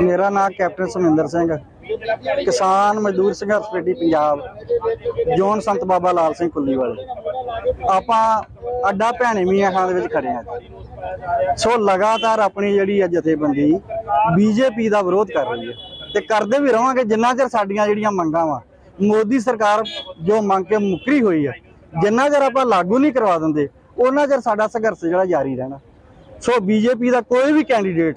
ਮੇਰਾ ਨਾਮ ਕੈਪਟਨ ਸੁਮਿੰਦਰ ਸਿੰਘ ਕਿਸਾਨ ਮਜ਼ਦੂਰ ਸੰਘਰਸ਼ ਕਮੇਟੀ ਪੰਜਾਬ ਜੋਨ ਸੰਤ ਬਾਬਾ ਲਾਲ ਸਿੰਘ ਕੁੱਲੀਵਾਲੇ। ਆਪਾਂ ਅੱਡਾ ਭੈਣੇ ਮੀਆਂ ਖਾਂ ਦੇ ਵਿੱਚ ਖੜੇ ਆ ਸੋ ਲਗਾਤਾਰ ਆਪਣੀ ਜਿਹੜੀ ਹੈ ਜਥੇਬੰਦੀ ਬੀਜੇਪੀ ਦਾ ਵਿਰੋਧ ਕਰ ਰਹੀ ਹੈ ਤੇ ਕਰਦੇ ਵੀ ਰਵਾਂਗੇ, ਜਿੰਨਾ ਚਿਰ ਸਾਡੀਆਂ ਜਿਹੜੀਆਂ ਮੰਗਾਂ ਵਾ, ਮੋਦੀ ਸਰਕਾਰ ਜੋ ਮੰਗ ਕੇ ਮੁਕਰੀ ਹੋਈ ਹੈ, ਜਿੰਨਾ ਚਿਰ ਆਪਾਂ ਲਾਗੂ ਨਹੀਂ ਕਰਵਾ ਦਿੰਦੇ, ਉਹਨਾਂ ਚਿਰ ਸਾਡਾ ਸੰਘਰਸ਼ ਜਿਹੜਾ ਜਾਰੀ ਰਹਿਣਾ। ਸੋ ਬੀਜੇਪੀ ਦਾ ਕੋਈ ਵੀ ਕੈਂਡੀਡੇਟ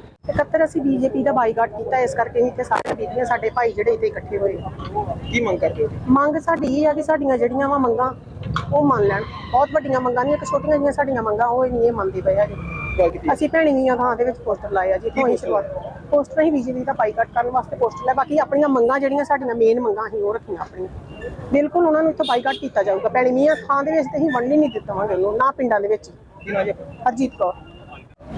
ਇਕੱਤਰ ਅਸੀਂ ਬੀਜੇਪੀ ਦਾ ਬਾਈਕਾਟ ਕੀਤਾ ਇਸ ਕਰਕੇ ਤੇ ਸਾਰੇ ਬੀਬੀਆਂ ਸਾਡੇ ਭਾਈ ਜਿਹੜੇ ਇੱਥੇ ਇਕੱਠੇ ਹੋਏ ਕੀ ਮੰਗ ਕਰਦੇ ਹੋ? ਮੰਗ ਸਾਡੀ ਇਹ ਆ ਕਿ ਸਾਡੀਆਂ ਜਿਹੜੀਆਂ ਵਾ ਮੰਗਾਂ ਉਹ ਮੰਨ ਲੈਣ। ਬਹੁਤ ਵੱਡੀਆਂ ਮੰਗਾਂ ਨਹੀਂ ਇੱਕ ਛੋਟੀਆਂ ਜਿਹੀਆਂ ਸਾਡੀਆਂ ਮੰਗਾਂ ਉਹ ਨਹੀਂ ਇਹ ਮੰਨਦੇ ਪਏ ਆ ਜੀ। ਅਸੀਂ ਭੈਣੀਆਂ ਥਾਂ ਦੇ ਵਿੱਚ ਪੋਸਟਰ ਲਾਏ ਆ ਜੀ ਤੋਂ ਹੀ ਸ਼ੁਰੂਆਤ। ਪੋਸਟਰ ਹੀ ਬੀਜੇਪੀ ਦਾ ਬਾਈਕਾਟ ਕਰਨ ਵਾਸਤੇ ਪੋਸਟਰ ਲਾਏ ਬਾਕੀ ਆਪਣੀਆਂ ਮੰਗਾਂ ਜਿਹੜੀਆਂ ਸਾਡੀਆਂ ਮੇਨ ਮੰਗਾਂ ਅਸੀਂ ਉਹ ਰੱਖੀਆਂ ਆਪਣੀਆਂ। ਬਿਲਕੁਲ ਉਹਨਾਂ ਨੂੰ ਇੱਥੋਂ ਬਾਈਕਾਟ ਕੀਤਾ ਜਾਊਗਾ। ਭੈਣੀਆਂ ਥਾਂ ਦੇ ਵਿੱਚ ਤੇ ਅਸੀਂ ਵੰਡ ਹੀ ਨਹੀਂ ਦਿੱਤਾਵਾਂਗੇ ਉਹਨੂੰ ਨਾ ਪਿੰਡਾਂ ਦੇ ਵਿੱਚ। ਹਰਜੀਤ ਕੌਰ।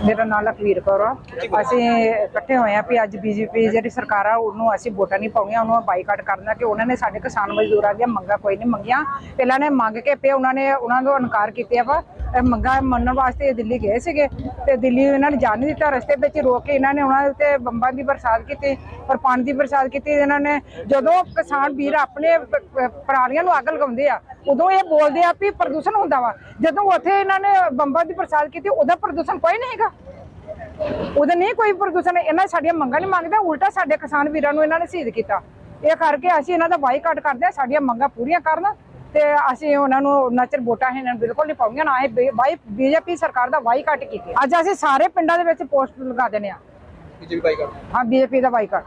ਮੇਰਾ ਨਾਮ ਲਖਵੀਰ ਕੌਰ ਆ। ਅਸੀਂ ਇਕੱਠੇ ਹੋਏ ਆ ਵੀ ਅੱਜ ਬੀਜੇਪੀ ਜਿਹੜੀ ਸਰਕਾਰ ਆ, ਉਹਨੂੰ ਅਸੀਂ ਵੋਟਾਂ ਨਹੀਂ ਪਾਉਣੀਆਂ, ਉਹਨੂੰ ਬਾਈਕਾਟ ਕਰਨਾ ਕਿ ਉਹਨਾਂ ਨੇ ਸਾਡੇ ਕਿਸਾਨ ਮਜ਼ਦੂਰਾਂ ਦੀਆਂ ਮੰਗਾਂ ਕੋਈ ਨਹੀਂ ਮੰਗੀਆਂ। ਪਹਿਲਾਂ ਨੇ ਮੰਗ ਕੇ ਪਏ ਉਹਨਾਂ ਨੇ, ਉਹਨਾਂ ਨੂੰ ਇਨਕਾਰ ਕੀਤੇ ਆ ਵਾ। ਮੰਗਾਂ ਮੰਨਣ ਵਾਸਤੇ ਇਹ ਦਿੱਲੀ ਗਏ ਸੀਗੇ ਤੇ ਦਿੱਲੀ ਇਹਨਾਂ ਨੇ ਜਾਣ ਨਹੀਂ ਦਿੱਤਾ, ਰਸਤੇ ਵਿੱਚ ਰੋਕ ਕੇ ਇਹਨਾਂ ਨੇ ਉਹਨਾਂ ਉੱਤੇ ਬੰਬਾਂ ਦੀ ਬਰਸਾਤ ਕੀਤੀ ਪਰ ਪਾਣੀ ਦੀ ਬਰਸਾਤ ਕੀਤੀ। ਇਹਨਾਂ ਨੇ ਜਦੋਂ ਕਿਸਾਨ ਵੀਰ ਆਪਣੇ ਪਰਾਲੀਆਂ ਨੂੰ ਅੱਗ ਲਗਾਉਂਦੇ ਆ, ਉਦੋਂ ਇਹ ਬੋਲਦੇ ਆ ਵੀ ਪ੍ਰਦੂਸ਼ਣ ਹੁੰਦਾ ਵਾ। ਜਦੋਂ ਉੱਥੇ ਇਹਨਾਂ ਨੇ ਬੰਬਾਂ ਦੀ ਬਰਸਾਤ ਕੀਤੀ, ਉਹਦਾ ਪ੍ਰਦੂਸ਼ਣ ਕੋਈ ਨਹੀਂ ਹੈਗਾ। ਉਹਦੇ ਨਹੀਂ ਕੋਈ ਪ੍ਰਦੂਸ਼ਣ, ਇਹਨਾਂ ਸਾਡੀਆਂ ਮੰਗਾਂ ਨਹੀਂ ਮੰਗਦੇ, ਉਲਟਾ ਸਾਡੇ ਕਿਸਾਨ ਵੀਰਾਂ ਨੂੰ ਇਹਨਾਂ ਨੇ ਸ਼ਹੀਦ ਕੀਤਾ। ਇਹ ਕਰਕੇ ਅਸੀਂ ਇਹਨਾਂ ਦਾ ਬਾਈਕਾਟ ਕਰਦੇ ਆ, ਸਾਡੀਆਂ ਮੰਗਾਂ ਪੂਰੀਆਂ ਕਰਨ ਤੇ ਅਸੀਂ ਉਹਨਾਂ ਨੂੰ ਨਚਰ ਵੋਟਾਂ ਇਹਨਾਂ ਨੂੰ ਬਿਲਕੁਲ ਨਹੀਂ ਪਾਉਣੀਆਂ ਨਾ ਇਹ ਬਾਈ ਬੀਜੇਪੀ ਸਰਕਾਰ ਦਾ ਬਾਈਕਾਟ ਕੀਤੀ। ਅੱਜ ਅਸੀਂ ਸਾਰੇ ਪਿੰਡਾਂ ਦੇ ਵਿੱਚ ਪੋਸਟ ਲਗਾ ਦਿੰਦੇ ਆ ਬੀਜੇਪੀ ਬਾਈਕਾਟ ਹਾਂ ਬੀਜੇਪੀ ਦਾ ਬਾਈਕਾਟ